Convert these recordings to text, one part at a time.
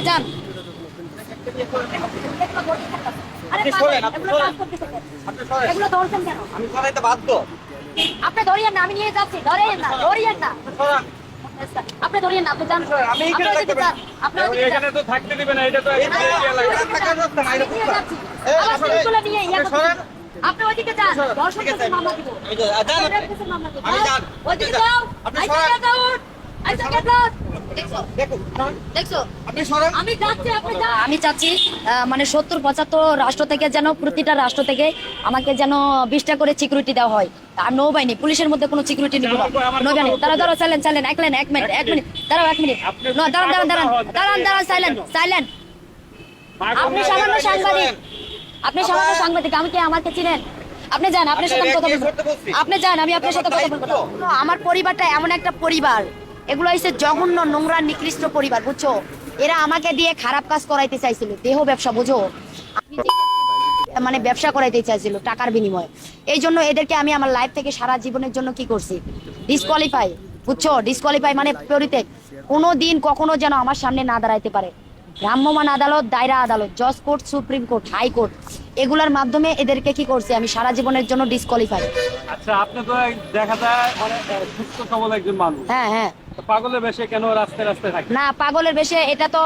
আপনি যান। আপনি আপনি? আপনি আপনি ধরিয়েন না আমি নিয়ে যাচ্ছি। ধরিয়েন না ধরিয়েন না। সরান। আপনি ধরিয়েন না আপনি যান। আমি আপনি এখানে থাকতে যান আপনি এখানে তো থাকতে দিবে না এটা তো এই এটা কোথায়? যাচ্ছি। এই, আমার আপনি- নিয়ে ইয়ে আপনি। সরেন। আপনি ওইদিকে যান। দর্শক আছে, কাছে মামলা দিব। আহ, যান। আমি। ওইদিকে আপনি যাও। আপনি আইসা সরেন। গেট আউট আমি চাচ্ছি মানে সত্তর পঁচাত্তর রাষ্ট্র থেকে যেন প্রতিটা রাষ্ট্র থেকে আমাকে যেন বিশটা করে সিকিউরিটি দেওয়া হয়। আর নৌবাহিনী পুলিশের মধ্যে কোনো সিকিউরিটি নিব না। আমার- আমার নৌবাহিনী তারা দাঁড়াও সাইলেন্ট সাইলেন্ট এক লাইন এক মিনিট এক মিনিট দাঁড়াও এক মিনিট দাঁড়ান দাঁড়ান দাঁড়ান দাঁড়ান দাঁড়ান সাইলেন্ট সাইলেন্ট আপনি সামান্য সাংবাদিক। আপনি সামান্য সাংবাদিক আমি কি? আমাকে চিনেন? আপনি যান আপনার সাথে আমি কথা বলব। আপনি যান আমি আপনার সাথে কথা বলব। আমার পরিবারটা এমন একটা পরিবার। এগুলো হচ্ছে জঘন্য নোংরা নিকৃষ্ট পরিবার বুঝছ? এরা আমাকে দিয়ে খারাপ কাজ করাইতে চাইছিল। দেহ ব্যবসা বুঝো? মানে ব্যবসা করাইতে চাইছিল টাকার বিনিময়ে। এই জন্য এদেরকে আমি আমার লাইফ থেকে সারা জীবনের জন্য কি করছি? ডিসকোয়ালিফাই বুঝছ? ডিসকোয়ালিফাই মানে পরিত্যাগ। কোনো দিন কখনো যেন আমার সামনে না দাঁড়াইতে পারে। ভ্রাম্যমাণ আদালত দায়রা আদালত জজ কোর্ট সুপ্রিম কোর্ট হাইকোর্ট এগুলোর মাধ্যমে এদেরকে কি করছে? আমি সারা জীবনের জন্য ডিসকোয়ালিফাই আচ্ছা আপনি তো দেখা যায় আহ, সুস্থ সবল একজন মানুষ। হ্যাঁ হ্যাঁ। পাগলের বেশে কেন রাস্তায় রাস্তায় থাকে? না, পাগলের বেশে এটা তো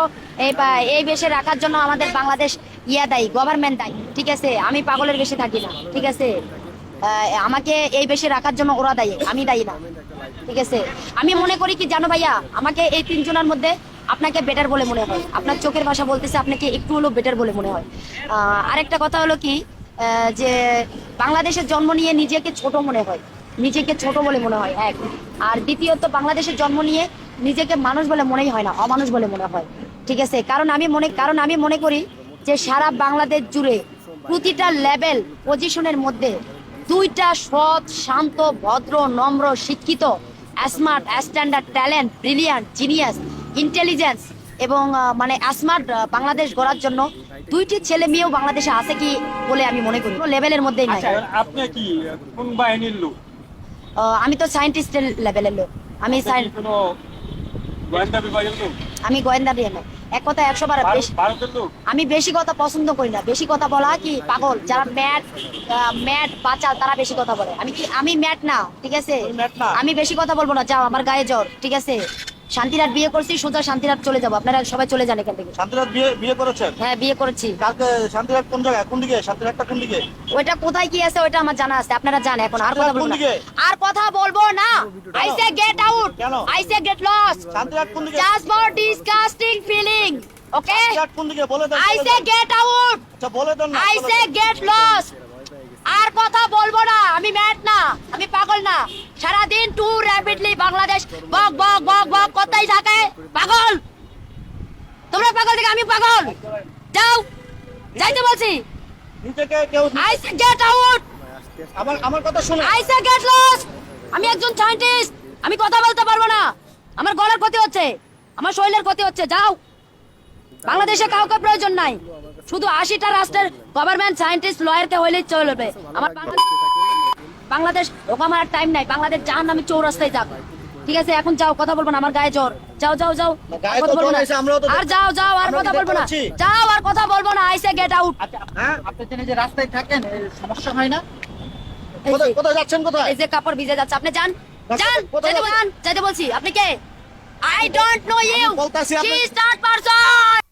এই বেশে রাখার জন্য আমাদের বাংলাদেশ ইয়া দায়ী গভর্নমেন্ট দায়ী, ঠিক আছে? আমি পাগলের বেশে থাকি না, ঠিক আছে? আমাকে এই বেশে রাখার জন্য ওরা দায়ী, আমি দায়ী না, ঠিক আছে? আমি মনে করি কি, জানো ভাইয়া, আমাকে এই তিনজনের মধ্যে আপনাকে বেটার বলে মনে হয়। আপনার চোখের ভাষা বলতেছে আপনাকে একটু হলেও বেটার বলে মনে হয়। আরেকটা কথা হলো কি যে বাংলাদেশের জন্ম নিয়ে নিজেকে ছোট মনে হয়। নিজেকে ছোট বলে মনে হয়, এক। আর দ্বিতীয়ত, বাংলাদেশের জন্ম নিয়ে নিজেকে মানুষ বলে মনেই হয় না, অমানুষ বলে মনে হয়। ঠিক আছে? কারণ আমি মনে, কারণ আমি মনে করি যে সারা বাংলাদেশ জুড়ে প্রতিটা লেভেল পজিশনের মধ্যে দুইটা সৎ, শান্ত, ভদ্র, নম্র, শিক্ষিত smart standard talent brilliant genius intelligence এবং মানে স্মার্ট বাংলাদেশ গড়ার জন্য দুইটি ছেলে মেয়েও বাংলাদেশে আছে কি বলে আমি মনে করি। লেভেলের মধ্যেই নাই। আচ্ছা আপনি কি কোন বাহিনীর লোক? আমি তো সায়েন্টিস্টের লেভেলের লোক। আমি আমি গোয়েন্দা দিয়ে এক কথা একশো বার আমি বেশি কথা পছন্দ করি না। বেশি কথা বলা কি পাগল? যারা ম্যাট ম্যাট বাচাল তারা বেশি কথা বলে। আমি কি আমি ম্যাট না ঠিক আছে? আমি বেশি কথা বলব না। যাও আমার গায়ে জ্বর ঠিক আছে? বিয়ে করছি সোজা চলে যাব। আপনারা সবাই চলে যান এখান থেকে। শান্তিরাত বিয়ে বিয়ে করেছেন? হ্যাঁ বিয়ে করেছি। কালকে শান্তিরাত কোন জায়গায়? কোন দিকে? শান্তিরাতটা কোন দিকে? ওইটা কোথায় কি আছে ওইটা আমার জানা আছে। আপনারা জান এখন আর কথা বলব? আর কথা বলব না। I say get out I say get lost শান্তিরাত কোন দিকে? Just for disgusting feeling okay কোন দিকে? বলে দেন আই সে গেট আউট আচ্ছা বলে দেন না আই সে গেট লস্ট আর কথা বলব না। আমি ম্যাট না আমি পাগল না। সারাদিন টু র্যাপিডলি বাংলাদেশ। বক বক বক বক করতেই থাকে? পাগল! তোমরা পাগল থেকে আমি পাগল! যাও! যাইতে বলছি। আই সে গেট আউট আমার আমার কথা শুনে। আই সে গেট লস্ট আমি একজন সায়েন্টিস্ট আমি কথা বলতে পারব না। আমার গলার ক্ষতি হচ্ছে। আমার শরীরের ক্ষতি হচ্ছে। যাও! বাংলাদেশে কাউকে প্রয়োজন নাই। শুধু আশিটা রাষ্ট্রের গভর্নমেন্ট সায়েন্টিস্ট লয়ারকে হইলেই চলবে। আমার বাংলাদেশ বাংলাদেশ ওকে আমার টাইম নাই। বাংলাদেশ জাহান আমি চৌরাস্তায় যাক। ঠিক আছে এখন যাও কথা বলব না আমার গায়ে জ্বর। যাও যাও যাও আর কথা বলব না। আর যাও যাও আর কথা বলব না। যাও আর কথা বলব না আইসে গেট আউট হ্যাঁ আপনি জেনে যে রাস্তায় থাকেন সমস্যা হয় না? কোথায় কোথায় যাচ্ছেন কোথায়? এই যে কাপড় ভিজে যাচ্ছে আপনি যান। যান যেতে যান যেতে বলছি। আপনি কে? আই ডোন্ট নো ইউ বলতাছি আপনি- শি ইজ নট পারসন